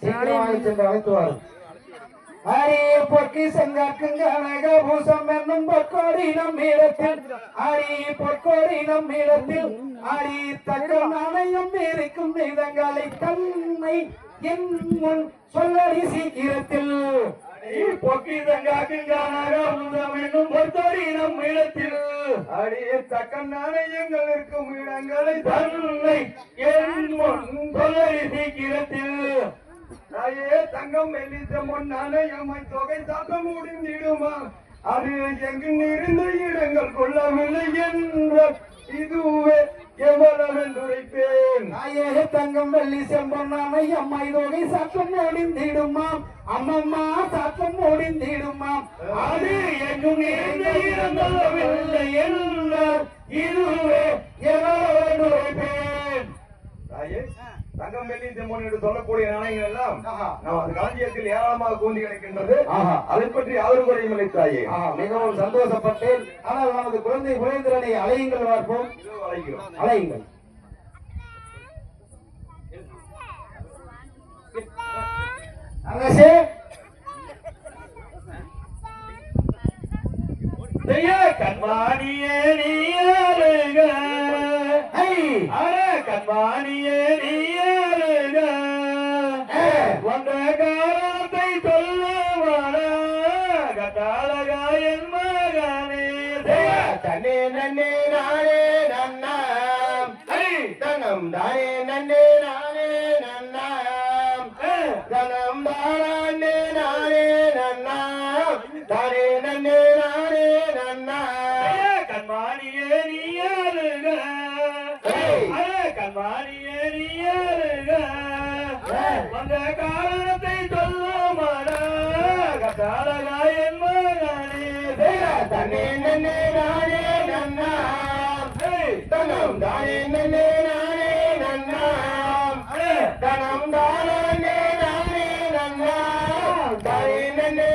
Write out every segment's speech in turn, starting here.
சீக்கிரமாக சென்று அழைத்து வாரும் அரி பொற்கி செங்காக்குங்க அனகபூசம் என்னும் பொற்கோடி நம் இடத்தில் அரி பொற்கோடி நம் இடத்தில் அரி தக்க நாணயம் இருக்கும் வேதங்களை தன்னை என் முன் சொல்லடி சீக்கிரத்தில். அடியே தக்க நாணயங்கள் இருக்கும் இடங்களை தன்னை என் சீக்கிரத்தில் தாயே தங்கம் வெள்ளித்த முன் நாணயமை தொகை தாக்க முடிந்திடுமா? அது எங்கு இருந்த இடங்கள் கொள்ளவில்லை என்ற. எவ்வளவென்று நாயக தங்கம் வெள்ளி செம்பொன்னாமை அம்மை தொகை சத்தம் ஓடிந்திடுமாம் அம்மம்மா சத்தம் ஓடிந்திடுமாம் அது எங்கும் இருந்த இடங்கொள்ளவில்லை என்ற இதுவே தங்கம் வெள்ளி செம்மொழி என்று சொல்லக்கூடிய நாணயங்கள் எல்லாம். நமது களஞ்சியத்தில் ஏராளமாக கூந்தி கிடக்கின்றது. அதை பற்றி யாரும் குறையும் இல்லை தாயே. மிகவும் சந்தோஷப்பட்டேன். ஆனால் நமது குழந்தை குழந்தைகளை அலையுங்கள் பார்ப்போம். இதோ அழைக்கிறோம் அலையுங்கள். அரசே கண்வாணியே நீ! அட கண்வாணியே நீ அருக வந்த காலத்தை சொல்லுவாட கட்டாளகா அருக ஏய்! வந்த காரணத்தை சொல்லுமாட கட்டாளகா என் மகனே தன்னே நன்னே நானே நன்னாம். ஹை! தனம் தானே நன்னே நானே நன்னாம். தனம் தானே நானே தானே நன்னே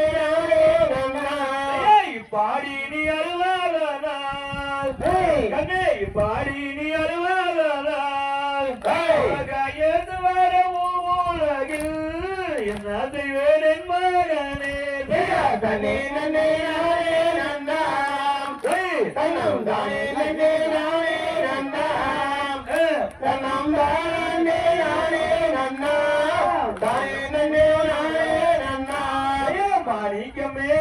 பாடி நீ அருளாதனால் ஏய்! கண்ணே பாடி நீ அருளாதனால் ஏய்! உலகாயத்து வர உலகில்? என்ன செய்வேன் என் மகனே தன்னே நன்னே நானே நன்னாம் தனம் தானே நன்னே நானே நன்னாம் தனம் தானே நானே தானே நன்னே நானே மாணிக்கமே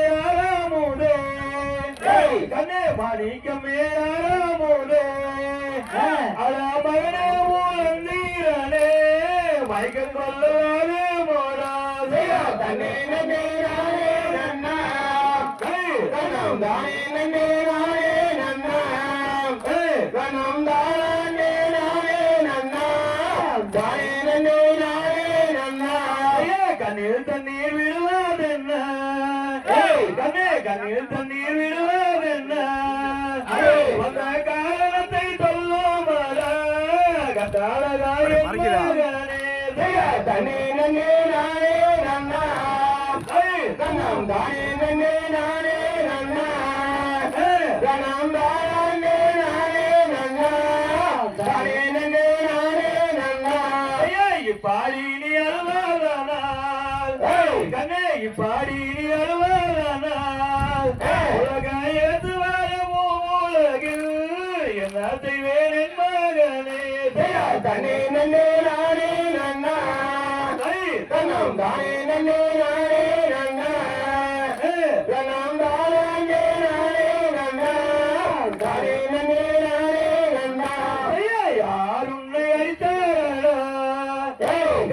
கண்ணே மாணிக்கமே அட மகனே ஊழந்தீரனே மயக்கம் கொள்ளாதே மோராதே தன்னே. நன்னே நானே நன்னாம் தனம் தானே நன்னே நானே நன்னாம் தனம் தானே நானே நன்னாம் தானே கண்ணில் தண்ணீர் விடுவாதென்ன கண்ணே கண்ணில் தண்ணீர் விடு நன்னே நானே நன்னாம் தனம் தானே நன்னே நானே நன்னாம் தனம் தானே நானே நன்னாம் தானே நன்னே. நானே பாடி நீ அழுவாதனால்! கண்ணே பாடி நீ அழுவாதனால். வரமோ உலகில். மகனே? தன்னே நன்னே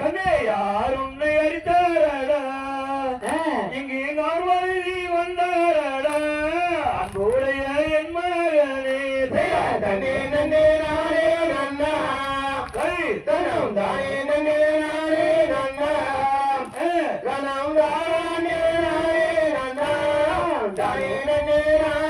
கண்ணே யார் உன்னை அடித்தாரடா இங்கே நார்மலி வந்தாரடா? அன்புடைய என் மகனே தன்னே நன்னே நானே நன்னாம் ஏய்! தனம் தானே நன்னே நானே ஏய்! தனம் தானே நானே நன்னாம் தானே நன்னே நானே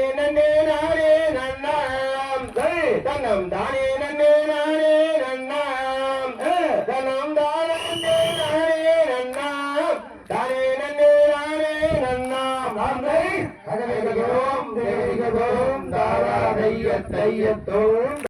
நாம் கை தாரா தைய தையத்தோம்